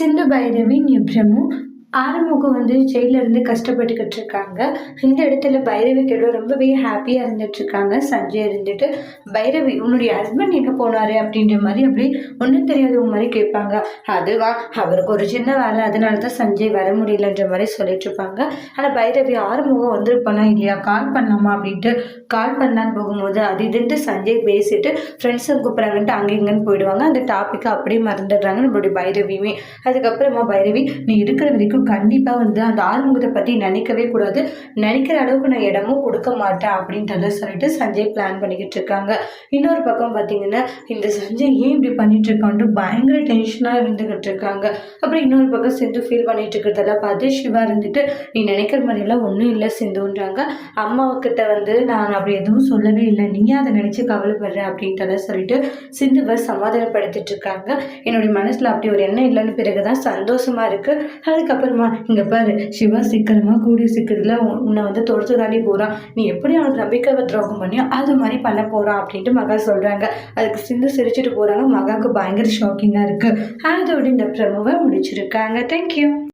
சிந்து பைரவி நிப்ரமும் ஆறுமுகம் வந்து ஜெயில்ல இருந்து கஷ்டப்பட்டுக்கிட்டு இருக்காங்க. இந்த இடத்துல பைரவி கூட ரொம்பவே ஹாப்பியாக இருந்துட்டு இருக்காங்க. சஞ்சய் இருந்துட்டு பைரவி உன்னுடைய ஹஸ்பண்ட் எங்கே போனாரு? அப்படின்ற மாதிரி அப்படி ஒன்றும் தெரியாதவங்க மாதிரி கேட்பாங்க. அதுவா? அவருக்கு ஒரு சின்ன வேலை. அதனால தான் சஞ்சய் வர முடியலன்ற மாதிரி சொல்லிட்டு இருப்பாங்க. ஆனால் பைரவி ஆறுமுகம் வந்திருப்பானா இல்லையா? கால் பண்ணலாமா? அப்படின்ட்டு கால் பண்ணலான்னு போகும்போது அது இதுன்ட்டு சஞ்சய் பேசிட்டு ஃப்ரெண்ட்ஸை கூப்பிட்றாங்கன்ட்டு அங்கே இங்கேன்னு போயிடுவாங்க. அந்த டாப்பிக்கை அப்படியே மறந்துடுறாங்க நம்மளுடைய பைரவியுமே. அதுக்கப்புறமா பைரவி நீ இருக்கிற வரைக்கும் கண்டிப்பாக வந்து அந்த ஆறுமுகத்தை பற்றி நினைக்கவே கூடாது. நினைக்கிற அளவுக்கு நான் இடமும் கொடுக்க மாட்டேன் அப்படின்றத சொல்லிட்டு சஞ்சய் பிளான் பண்ணிக்கிட்டு இருக்காங்க. இன்னொரு பக்கம் பார்த்தீங்கன்னா இந்த சஞ்சய் ஏன் இப்படி பண்ணிட்டு இருக்கான்ட்டு பயங்கர டென்ஷனாக இருந்துக்கிட்டு இருக்காங்க. அப்புறம் இன்னொரு பக்கம் சிந்து ஃபீல் பண்ணிட்டு இருக்கிறதெல்லாம் பார்த்து சிவா இருந்துட்டு நீ நினைக்கிற மாதிரிலாம் ஒன்றும் இல்லை சிந்துன்றாங்க. அம்மாவுக்கிட்ட வந்து நான் அப்படி எதுவும் சொல்லவே இல்லை. நீயே அதை நினச்சி கவலைப்படுற? அப்படின்றத சொல்லிட்டு சிந்துவை சமாதானப்படுத்திட்டு இருக்காங்க. என்னுடைய மனசில் அப்படி ஒரு எண்ணம் இல்லைன்னு பிறகு தான் சந்தோஷமா இருக்கு. அதுக்கப்புறம் இங்கே பாரு சிவா சீக்கிரமா கூடிய சீக்கிரத்தில் உன்னை வந்து தொடுத்து தாண்டி போகிறான் நீ எப்படி அவனுக்கு நம்பிக்கை துரோகம் பண்ணியோ அது மாதிரி பண்ண போகிறான் அப்படின்ட்டு மகா சொல்கிறாங்க அதுக்கு சிந்து சிரிச்சிட்டு போகிறாங்க மகாவுக்கு பயங்கர ஷாக்கிங்காக இருக்குது அதோட இந்த பிரமுவை முடிச்சிருக்காங்க. தேங்க்யூ